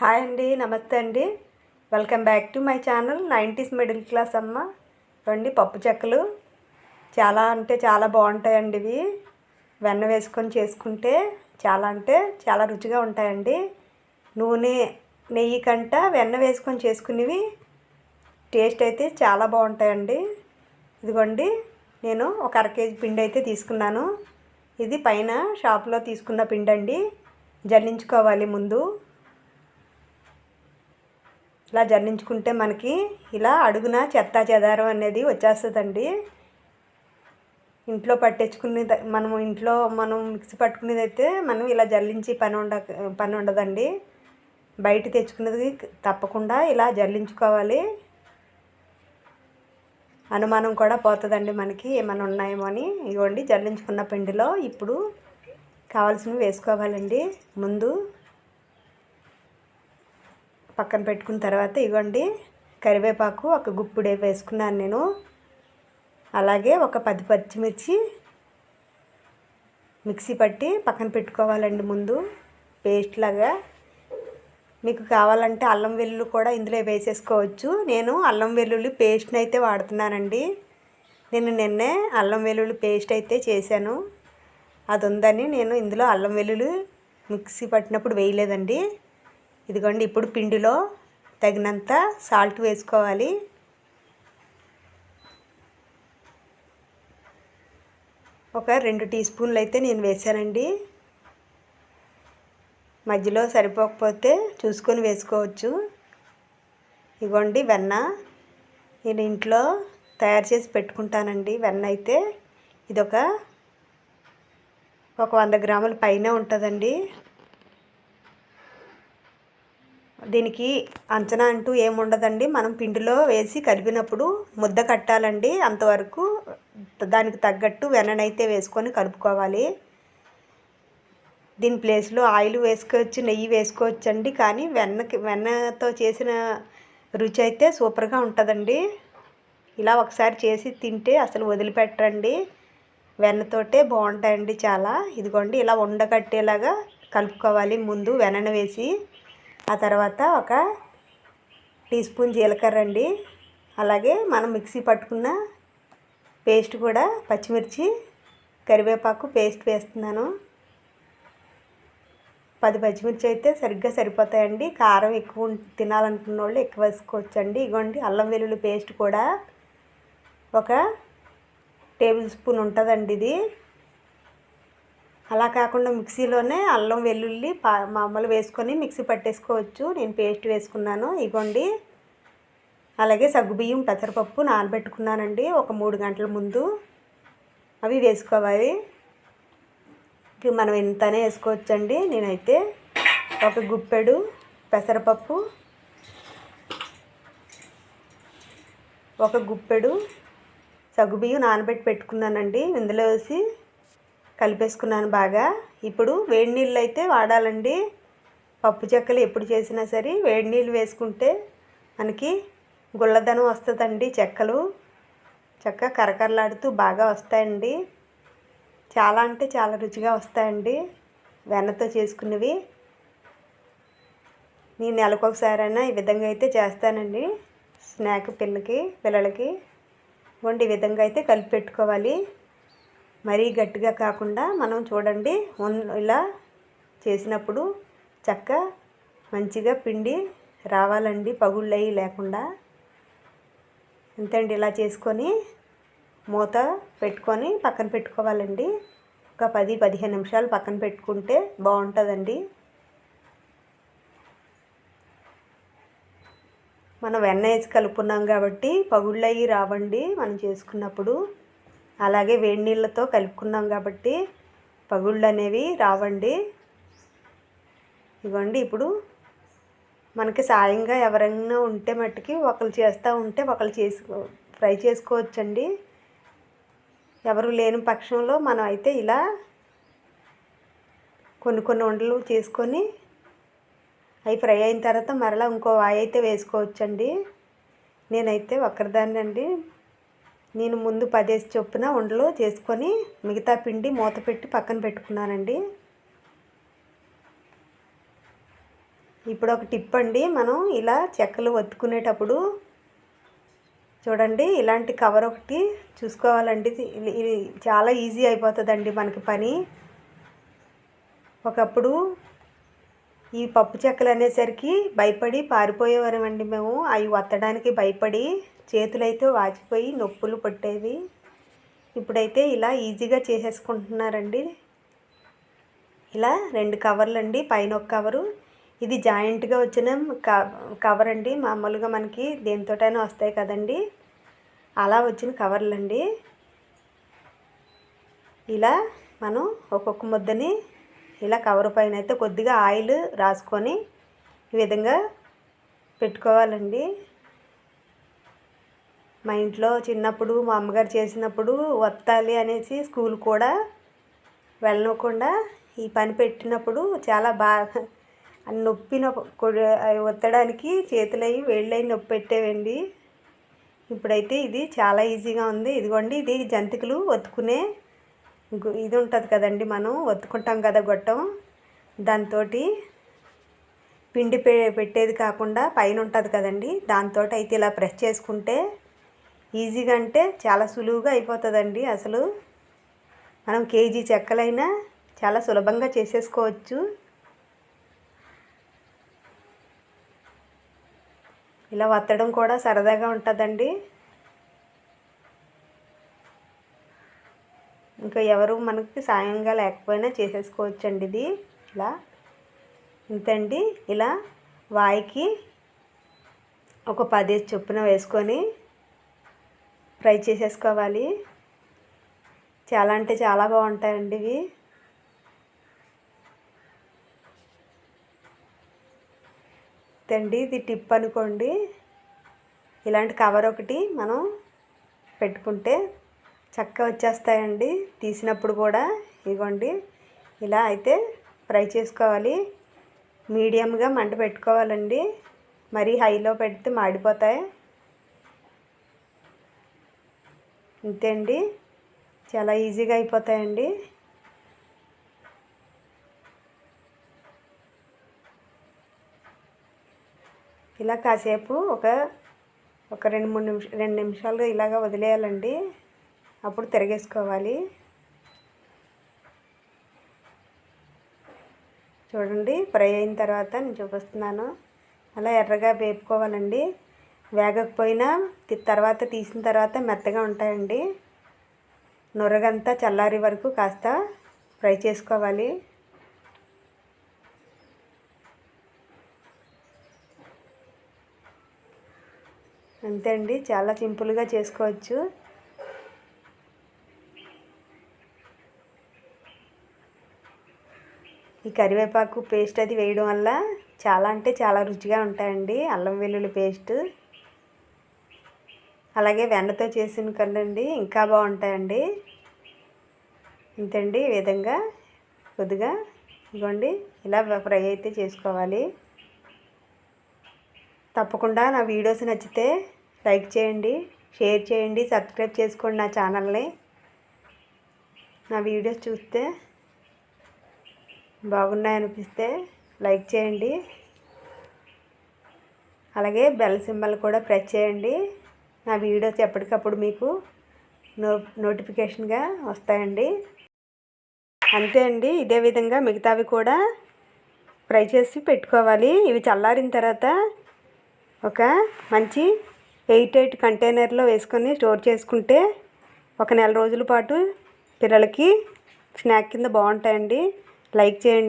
Hi అండి నమస్తే అండి. Welcome back to my channel nineties middle class అమ్మ. రండి పప్పు చెక్కలు. చాలా అంటే చాలా బాగుంటాయండి ఇవి. వెన్న వేసుకొని చేసుకుంటే చాలా అంటే చాలా రుచిగా ఉంటాయండి. నూనె నెయ్యి కంట వెన్న వేసుకొని చేసుకునేవి టేస్ట్ అయితే చాలా బాగుంటాయండి. ఇదిగోండి నేను ఒక అర కేజీ పిండి అయితే తీసుకున్నాను. ఇది పైన షాప్లో తీసుకున్న పిండి అండి జల్లించుకోవాలి ముందు. ఇలా జల్లించుకుంటే మనకి ఇలా అడుగున చెత్త చెదారం అనేది వచ్చేస్తుందండి. ఇంట్లో పట్టించుకునే మనము ఇంట్లో మనం మిక్సీ పట్టుకునేది అయితే మనం ఇలా జల్లించి పని ఉండ పని ఉండదండి. బయట తెచ్చుకునేది తప్పకుండా ఇలా జల్లించుకోవాలి అనుమానం కూడా పోతుందండి మనకి ఏమైనా ఉన్నాయేమో అని. ఇవ్వండి జల్లించుకున్న పిండిలో ఇప్పుడు కావాల్సినవి వేసుకోవాలండి. ముందు పక్కన పెట్టుకున్న తర్వాత ఇవ్వండి కరివేపాకు ఒక గుప్పుడే వేసుకున్నాను నేను. అలాగే ఒక పది పచ్చిమిర్చి మిక్సీ పట్టి పక్కన పెట్టుకోవాలండి ముందు పేస్ట్ లాగా. మీకు కావాలంటే అల్లం వెల్లుల్లి కూడా ఇందులో వేసేసుకోవచ్చు. నేను అల్లం వెల్లుల్లి పేస్ట్ని అయితే వాడుతున్నానండి. నేను నిన్నే అల్లం వెల్లుల్లి పేస్ట్ అయితే చేశాను. అది ఉందని నేను ఇందులో అల్లం వెల్లుల్లి మిక్సీ పట్టినప్పుడు వేయలేదండి. ఇదిగోండి ఇప్పుడు పిండిలో తగినంత సాల్ట్ వేసుకోవాలి. ఒక రెండు టీ స్పూన్లు అయితే నేను వేసానండి మధ్యలో సరిపోకపోతే చూసుకొని వేసుకోవచ్చు. ఇగోండి వెన్న. నేను ఇంట్లో తయారు చేసి పెట్టుకుంటానండి వెన్న అయితే. ఇదొక ఒక వంద గ్రాముల పైన ఉంటుందండి. దీనికి అంచనా అంటూ ఏముండదండి. మనం పిండిలో వేసి కలిపినప్పుడు ముద్ద కట్టాలండి. అంతవరకు దానికి తగ్గట్టు వెన్ననైతే వేసుకొని కలుపుకోవాలి. దీని ప్లేస్లో ఆయిల్ వేసుకోవచ్చు నెయ్యి వేసుకోవచ్చు అండి కానీ వెన్నకి వెన్నతో చేసిన రుచి అయితే సూపర్గా ఉంటుందండి. ఇలా ఒకసారి చేసి తింటే అసలు వదిలిపెట్టండి వెన్నతోటే బాగుంటాయండి చాలా. ఇదిగోండి ఇలా ఉండకట్టేలాగా కలుపుకోవాలి. ముందు వెన్నను వేసి ఆ తర్వాత ఒక టీ స్పూన్ జీలకర్ర అండి. అలాగే మనం మిక్సీ పట్టుకున్న పేస్ట్ కూడా పచ్చిమిర్చి కరివేపాకు పేస్ట్ వేస్తున్నాను. పది పచ్చిమిర్చి అయితే సరిగ్గా సరిపోతాయండి. కారం ఎక్కువ తినాలనుకున్న వాళ్ళు ఎక్కువ వేసుకోవచ్చండి. ఇగోండి అల్లం వెల్లుల్లి పేస్ట్ కూడా ఒక టేబుల్ స్పూన్ ఉంటుందండి ఇది. అలా కాకుండా మిక్సీలోనే అల్లం వెల్లుల్లి పా మామూలు వేసుకొని మిక్సీ పట్టేసుకోవచ్చు. నేను పేస్ట్ వేసుకున్నాను. ఇగోండి. అలాగే సగ్గుబియ్యం పెసరపప్పు నానబెట్టుకున్నానండి ఒక మూడు గంటల ముందు. అవి వేసుకోవాలి. మనం ఇంతనే వేసుకోవచ్చండి. నేనైతే ఒక గుప్పెడు పెసరపప్పు ఒక గుప్పెడు సగ్గుబియ్యం నానబెట్టి పెట్టుకున్నానండి. ఇందులో వేసి కలిపేసుకున్నాను బాగా. ఇప్పుడు వేడి నీళ్ళు అయితే వాడాలండి. పప్పు చెక్కలు ఎప్పుడు చేసినా సరే వేడి నీళ్ళు వేసుకుంటే మనకి గుల్లదనం వస్తుందండి చెక్కలు. చెక్క కరకరలాడుతూ బాగా వస్తాయండి. చాలా అంటే చాలా రుచిగా వస్తాయండి. వెన్నతో చేసుకున్నవి. నేను నెలకొకసారైనా ఈ విధంగా అయితే చేస్తానండి. స్నాక్ పిల్లకి పిల్లలకి. వండి విధంగా అయితే కలిపి పెట్టుకోవాలి. మరీ గట్టిగా కాకుండా మనం చూడండి ఇలా చేసినప్పుడు చక్క మంచిగా పిండి రావాలండి పగుళ్ళయి లేకుండా. ఎంతండి ఇలా చేసుకొని మూత పెట్టుకొని పక్కన పెట్టుకోవాలండి. ఒక పది పదిహేను నిమిషాలు పక్కన పెట్టుకుంటే బాగుంటుందండి. మనం వెన్న వేసి కలుపుకున్నాం కాబట్టి పగుళ్ళయి రావండి మనం చేసుకున్నప్పుడు. అలాగే వేడి నీళ్ళతో కలుపుకున్నాం కాబట్టి పగుళ్ళు అనేవి రావండి. ఇవ్వండి ఇప్పుడు మనకి సాయంగా ఎవరైనా ఉంటే మట్టుకి ఒకరు చేస్తూ ఉంటే ఒకరు చేసుకో ఫ్రై చేసుకోవచ్చండి. ఎవరు లేని పక్షంలో మనం అయితే ఇలా కొన్ని కొన్ని వంటలు చేసుకొని అవి ఫ్రై అయిన తర్వాత మరలా ఇంకో వాయి అయితే వేసుకోవచ్చండి. నేనైతే ఒక్కరిదాన్ని అండి నేను ముందు పదేసి చొప్పున ఉండలు చేసుకొని మిగతా పిండి మూత పెట్టి పక్కన పెట్టుకున్నానండి. ఇప్పుడు ఒక టిప్ అండి మనం ఇలా చెక్కలు ఒత్తుకునేటప్పుడు చూడండి ఇలాంటి కవర్ ఒకటి చూసుకోవాలండి. ఇది చాలా ఈజీ అయిపోతుందండి మనకి పని. ఒకప్పుడు ఈ పప్పు చెక్కలు అనేసరికి భయపడి పారిపోయేవారమండి మేము. అవి వత్తడానికి భయపడి చేతులైతే వాచిపోయి నొప్పులు పట్టేవి. ఇప్పుడైతే ఇలా ఈజీగా చేసేసుకుంటున్నారండి. ఇలా రెండు కవర్లు అండి పైన ఒక కవరు. ఇది జాయింట్గా వచ్చిన కవర్ అండి మామూలుగా మనకి దేనితోటైనా వస్తాయి కదండి. అలా వచ్చిన కవర్లు అండి ఇలా మనం ఒక్కొక్క ముద్దని ఇలా కవర్ పైన అయితే కొద్దిగా ఆయిల్ రాసుకొని ఈ విధంగా పెట్టుకోవాలండి. మా ఇంట్లో చిన్నప్పుడు మా అమ్మగారు చేసినప్పుడు వత్తాలి అనేసి స్కూల్ కూడా వెళ్ళనకుండా ఈ పని పెట్టినప్పుడు చాలా బాగా నొప్పి ఒత్తడానికి చేతులవి వేళ్ళవి నొప్పి పెట్టేవండి. ఇప్పుడైతే ఇది చాలా ఈజీగా ఉంది. ఇదిగోండి ఇది జంతికలు ఒత్తుకునే ఇది ఉంటుంది కదండి మనం ఒత్తుకుంటాం కదా గొట్టం. దాంతో పిండి పెట్టేది కాకుండా పైన ఉంటుంది కదండి. దాంతో అయితే ఇలా ప్రెస్ చేసుకుంటే ఈజీగా అంటే చాలా సులువుగా అయిపోతుందండి అసలు. మనం కేజీ చెక్కలైనా చాలా సులభంగా చేసేసుకోవచ్చు. ఇలా వత్తడం కూడా సరదాగా ఉంటుందండి. ఇంకా ఎవరు మనకి సాయంగా లేకపోయినా చేసేసుకోవచ్చండి ఇది. ఇలా. ఇంతండి ఇలా వాయికి ఒక పది చొప్పున వేసుకొని ఫ్రై చేసేసుకోవాలి. చాలా అంటే చాలా బాగుంటాయండి ఇవి. తండి ఇది టిప్ అనుకోండి. ఇలాంటి కవర్ ఒకటి మనం పెట్టుకుంటే చక్కగా వచ్చేస్తాయండి. తీసినప్పుడు కూడా ఇదిగోండి ఇలా అయితే ఫ్రై చేసుకోవాలి. మీడియంగా మంట పెట్టుకోవాలండి. మరీ హైలో పెడితే మాడిపోతాయి. అంతే అండి. చాలా ఈజీగా అయిపోతాయండి. ఇలా కాసేపు ఒక ఒక రెండు మూడు నిమిషం రెండు నిమిషాలు ఇలాగ వదిలేయాలండి. అప్పుడు తిరగేసుకోవాలి. చూడండి ఫ్రై అయిన తర్వాత నేను చూపిస్తున్నాను. అలా ఎర్రగా వేపుకోవాలండి. వేగకపోయినా తర్వాత తీసిన తర్వాత మెత్తగా ఉంటాయండి. నొరగంతా చల్లారి వరకు కాస్త ఫ్రై చేసుకోవాలి. అంతే అండి చాలా సింపుల్గా చేసుకోవచ్చు. కరివేపాకు పేస్ట్ అది వేయడం వల్ల చాలా అంటే చాలా రుచిగా ఉంటాయండి. అల్లం వెల్లుల్లి పేస్ట్ అలాగే వెన్నతో చేసిన కదండి ఇంకా బాగుంటాయండి. ఇంతండి ఈ విధంగా కొద్దిగా ఇదిగోండి ఇలా ఫ్రై అయితే చేసుకోవాలి. తప్పకుండా నా వీడియోస్ నచ్చితే లైక్ చేయండి షేర్ చేయండి సబ్స్క్రైబ్ చేసుకోండి నా ఛానల్ని. నా వీడియోస్ చూస్తే బాగున్నాయనిపిస్తే లైక్ చేయండి. అలాగే బెల్ సింబల్ కూడా ప్రెస్ చేయండి. నా వీడియోస్ ఎప్పటికప్పుడు మీకు నో నోటిఫికేషన్గా వస్తాయండి. అంతే అండి. ఇదే విధంగా మిగతావి కూడా ఫ్రై చేసి పెట్టుకోవాలి. ఇవి చల్లారిన తర్వాత ఒక మంచి ఎయిట్ ఎయిట్ కంటైనర్లో వేసుకొని స్టోర్ చేసుకుంటే ఒక నెల రోజుల పాటు పిల్లలకి స్నాక్ కింద బాగుంటాయండి. లైక్ చేయండి.